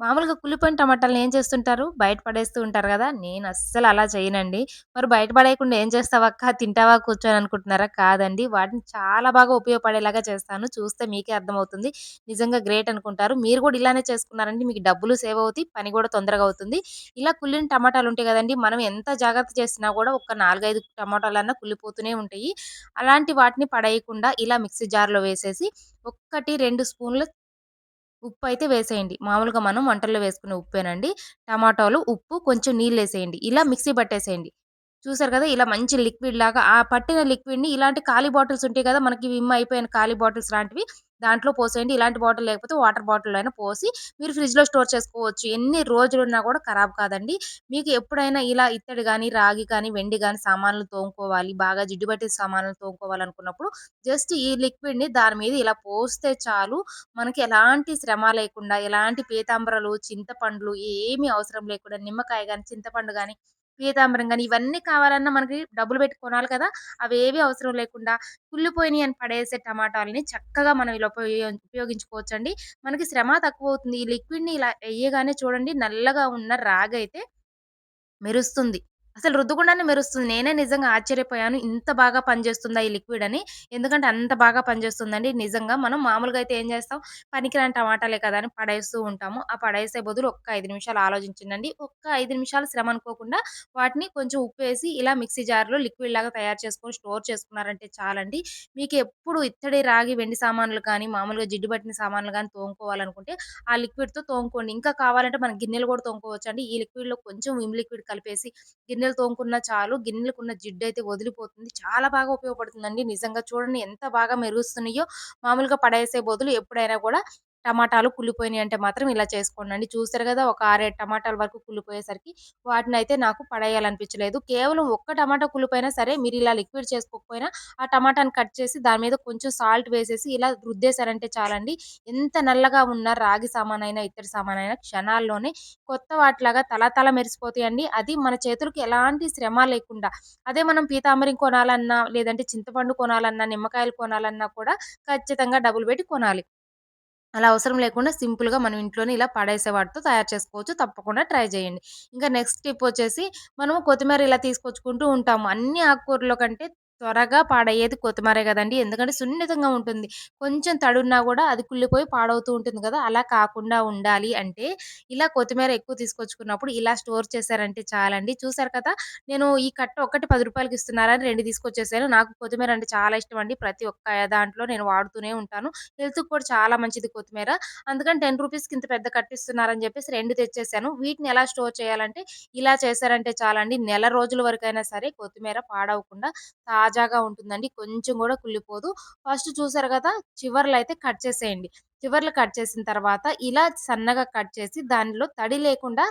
మామూలుగా కుళ్ళిపోయిన టమాటాలను ఏం చేస్తుంటారు? బయట పడేస్తూ ఉంటారు కదా! నేను అస్సలు అలా చేయనండి. మరి బయట పడేయకుండా ఏం చేస్తావక్క తింటావా? కూర్చొని అనుకుంటున్నారా? కాదండి. వాటిని చాలా బాగా ఉపయోగపడేలాగా చేస్తాను. చూస్తే మీకే అర్థమవుతుంది. నిజంగా గ్రేట్ అనుకుంటారు. మీరు కూడా ఇలానే చేసుకున్నారంటే మీకు డబ్బులు సేవ్ అవుతాయి. పని కూడా తొందరగా అవుతుంది. ఇలా కుళ్ళిన టమాటాలు ఉంటాయి కదండి. మనం ఎంత జాగ్రత్త చేసినా కూడా ఒక నాలుగైదు టమాటాలన్నా కుళ్ళిపోతూనే ఉంటాయి. అలాంటి వాటిని పడేయకుండా ఇలా మిక్సీ జార్లో వేసేసి ఒక్కటి రెండు స్పూన్లు ఉప్పు అయితే వేసేయండి. మామూలుగా మనం వంటల్లో వేసుకునే ఉప్పేనండి. టమాటాలు ఉప్పు కొంచెం నీళ్ళు వేసేయండి. ఇలా మిక్సీ పట్టేసేయండి. చూసారు కదా ఇలా మంచి లిక్విడ్ లాగా ఆ పట్టిన లిక్విడ్ని ఇలాంటి ఖాళీ బాటిల్స్ ఉంటాయి కదా మనకి విమ్ అయిపోయిన ఖాళీ బాటిల్స్ లాంటివి దాంట్లో పోసేయండి. ఇలాంటి బాటిల్ లేకపోతే వాటర్ బాటిల్ అయినా పోసి మీరు ఫ్రిడ్జ్లో స్టోర్ చేసుకోవచ్చు. ఎన్ని రోజులున్నా కూడా ఖరాబ్ కాదండి. మీకు ఎప్పుడైనా ఇలా ఇత్తడి కానీ రాగి కానీ వెండి కానీ సామాన్లు తోముకోవాలి బాగా జిడ్డుబట్టి సామాన్లు తోముకోవాలనుకున్నప్పుడు జస్ట్ ఈ లిక్విడ్ని దాని మీద ఇలా పోస్తే చాలు. మనకి ఎలాంటి శ్రమ లేకుండా ఎలాంటి పీతాంబరలు చింతపండ్లు ఏమీ అవసరం లేకుండా నిమ్మకాయ కానీ చింతపండు కానీ పీతాంబరం కానీ ఇవన్నీ కావాలన్నా మనకి డబ్బులు పెట్టి కొనాలి కదా! అవేవి అవసరం లేకుండా కుళ్ళిపోయినాయి అని పడేసే టమాటాలని చక్కగా మనం ఇలా ఉపయోగించుకోవచ్చు ఉపయోగించుకోవచ్చండి. మనకి శ్రమ తక్కువ అవుతుంది ఈ లిక్విడ్‌ని ఇలా వేయగానే చూడండి నల్లగా ఉన్న రాగైతే మెరుస్తుంది. అసలు రుద్దుకుండానే మెరుస్తుంది. నేనే నిజంగా ఆశ్చర్యపోయాను. ఇంత బాగా పనిచేస్తుందా ఈ లిక్విడ్ అని. ఎందుకంటే అంత బాగా పనిచేస్తుందండి. నిజంగా మనం మామూలుగా అయితే ఏం చేస్తాం, పనికిరాని టమాటాలే కదా అని పడేస్తూ ఉంటాము. ఆ పడేసే బదులు ఒక్క 5 నిమిషాలు ఆలోచించండి. ఒక్క 5 నిమిషాలు శ్రమ అనుకోకుండా వాటిని కొంచెం ఉప్పేసి ఇలా మిక్సీ జార్‌లో లిక్విడ్ లాగా తయారు చేసుకొని స్టోర్ చేసుకున్నారంటే చాలండి. మీకు ఎప్పుడు ఇత్తడి, రాగి, వెండి సామాన్లు కానీ, మామూలుగా జిడ్డు పట్టిన సామాన్లు గానీ తోముకోవాలనుకుంటే ఆ లిక్విడ్‌తో తోముకోండి. ఇంకా కావాలంటే మనం గిన్నెలు కూడా తోముకోవచ్చండి. ఈ లిక్విడ్‌లో కొంచెం విమ్ లిక్విడ్ కలిపేసి గిన్నె గిన్నెలు తోముకున్నా చాలు గిన్నెలకున్న జిడ్డయితే వదిలిపోతుంది. చాలా బాగా ఉపయోగపడుతుందండి. నిజంగా చూడండి ఎంత బాగా మెరుస్తున్నాయో. మామూలుగా పడేసే బదులు ఎప్పుడైనా కూడా టమాటాలు కుళ్ళిపోయినాయి అంటే మాత్రం ఇలా చేసుకోండి. చూసారు కదా! ఒక 6, 7 టమాటాల వరకు కుళ్ళిపోయేసరికి వాటిని అయితే నాకు పడేయాలనిపించలేదు. కేవలం ఒక్క టమాటా కుళ్ళిపోయినా సరే మీరు ఇలా లిక్విడ్ చేసుకోకపోయినా ఆ టమాటాని కట్ చేసి దాని మీద కొంచెం సాల్ట్ వేసేసి ఇలా రుద్దేశారంటే చాలండి. ఎంత నల్లగా ఉన్న రాగి సామానైనా, ఇత్తడి సామానైనా క్షణాల్లోనే కొత్త వాటిలాగా తలతల మెరిసిపోతాయండి. అది మన చేతులకు ఎలాంటి శ్రమ లేకుండా. అదే మనం పీతాంబరం కొనాలన్నా, లేదంటే చింతపండు కొనాలన్నా, నిమ్మకాయలు కొనాలన్నా కూడా ఖచ్చితంగా డబ్బులు పెట్టి కొనాలి. అలా అవసరం లేకుండా సింపుల్‌గా మనం ఇంట్లోనే ఇలా పడేసే వాటితో తయారు చేసుకోవచ్చు. తప్పకుండా ట్రై చేయండి. ఇంకా నెక్స్ట్ టిప్ వచ్చేసి మనము కొత్తిమీర ఇలా తీసుకొచ్చుకుంటూ ఉంటాము. అన్ని ఆకుకూరల కంటే త్వరగా పాడయ్యేది కొత్తిమీరే కదండి ఎందుకంటే సున్నితంగా ఉంటుంది. కొంచెం తడున్నా కూడా అది కుళ్ళిపోయి పాడవుతూ ఉంటుంది కదా అలా కాకుండా ఉండాలి అంటే ఇలా కొత్తిమీర ఎక్కువ తీసుకొచ్చుకున్నప్పుడు ఇలా స్టోర్ చేశారంటే చాలండి. చూసారు కదా! నేను ఈ కట్ట ఒకటి పది రూపాయలకి ఇస్తున్నారని రెండు తీసుకొచ్చేసాను. నాకు కొత్తిమీర అంటే చాలా ఇష్టం అండి ప్రతి ఒక్క దాంట్లో నేను వాడుతూనే ఉంటాను. హెల్త్ కూడా చాలా మంచిది కొత్తిమీర. అందుకని టెన్ రూపీస్కి ఇంత పెద్ద కట్ట ఇస్తున్నారని చెప్పేసి రెండు తెచ్చేసాను. వీటిని ఎలా స్టోర్ చేయాలంటే ఇలా చేశారంటే చాలండి. నెల రోజుల వరకైనా సరే కొత్తిమీర పాడవకుండా తాజాగా ఉంటుందండి. కొంచెం కూడా కుళ్ళిపోదు. ఫస్ట్ చూసారు కదా చివర్లు అయితే కట్ చేసేయండి. చివర్లు కట్ చేసిన తర్వాత ఇలా సన్నగా కట్ చేసి దానిలో తడి లేకుండా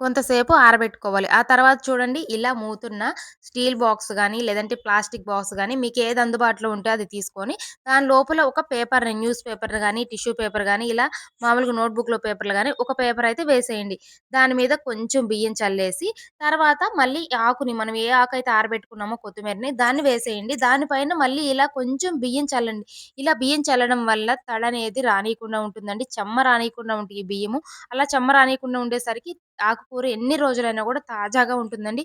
కొంతసేపు ఆరబెట్టుకోవాలి. ఆ తర్వాత చూడండి ఇలా మూతున్న స్టీల్ బాక్స్ కానీ లేదంటే ప్లాస్టిక్ బాక్స్ కానీ మీకు ఏది అందుబాటులో ఉంటే అది తీసుకొని, దాని లోపల ఒక పేపర్‌ని న్యూస్ పేపర్ కానీ టిష్యూ పేపర్ కానీ ఇలా మామూలుగా నోట్‌బుక్‌లో పేపర్‌లు కానీ ఒక పేపర్ అయితే వేసేయండి. దాని మీద కొంచెం బియ్యం చల్లేసి, తర్వాత మళ్ళీ ఆకుని మనం ఏ ఆకు అయితే ఆరబెట్టుకున్నామో కొత్తిమీరని దాన్ని వేసేయండి. దానిపైన మళ్ళీ ఇలా కొంచెం బియ్యం చల్లండి. ఇలా బియ్యం చల్లడం వల్ల తడ అనేది రానీయకుండా ఉంటుందండి. చెమ్మ రానీయకుండా ఉంటుంది ఈ బియ్యము. అలా చెమ్మ రానీయకుండా ఉండేసరికి ఆకు ఆకుకూర ఎన్ని రోజులైనా కూడా తాజాగా ఉంటుందండి.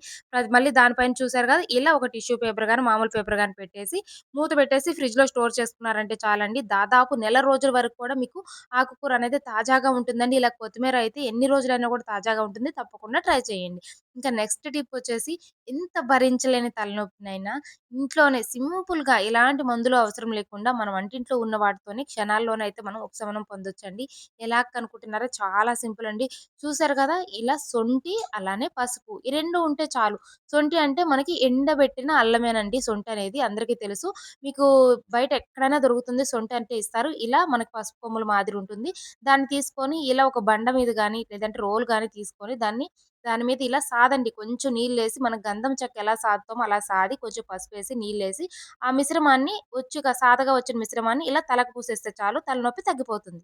మళ్ళీ దానిపైన చూసారు కదా! ఇలా ఒక టిష్యూ పేపర్ కానీ మామూలు పేపర్ కానీ పెట్టేసి, మూత పెట్టేసి ఫ్రిడ్జ్‌లో స్టోర్ చేసుకున్నారంటే చాలండి. దాదాపు నెల రోజుల వరకు కూడా మీకు ఆకుకూర అనేది తాజాగా ఉంటుందండి. ఇలా కొత్తిమీర అయితే ఎన్ని రోజులైనా కూడా తాజాగా ఉంటుంది. తప్పకుండా ట్రై చేయండి. ఇంకా నెక్స్ట్ టిప్ వచ్చేసి ఎంత భరించలేని తలనొప్పినైనా ఇంట్లోనే సింపుల్‌గా ఎలాంటి మందులు అవసరం లేకుండా మన వంటింట్లో ఉన్న వాటితోనే క్షణాల్లోనైతే మనం ఉపశమనం పొందొచ్చండి. ఎలా కనుక్కుంటున్నారో చాలా సింపుల్ అండి. చూసారు కదా! ఇలా సొంటి అలానే పసుపు ఈ 2 ఉంటే చాలు. సొంటి అంటే మనకి ఎండబెట్టిన అల్లమేనండి సొంఠనేది అందరికీ తెలుసు. మీకు బయట ఎక్కడైనా దొరుకుతుంది సొంటి అంటే ఇస్తారు. ఇలా మనకు పసుపు కొమ్ముల మాదిరి ఉంటుంది. దాన్ని తీసుకొని ఇలా ఒక బండ మీద గాని, లేదంటే రోలు గాని తీసుకొని దాన్ని దాని మీద ఇలా సాదండి. కొంచెం నీళ్ళు వేసి మనం గంధం చెక్క ఎలా సాదుతామో అలా సాది కొంచెం పసుపు వేసి నీళ్ళు వేసి ఆ మిశ్రమాన్ని వచ్చి సాదగా వచ్చిన మిశ్రమాన్ని ఇలా తలకు పూసేస్తే చాలు తలనొప్పి తగ్గిపోతుంది.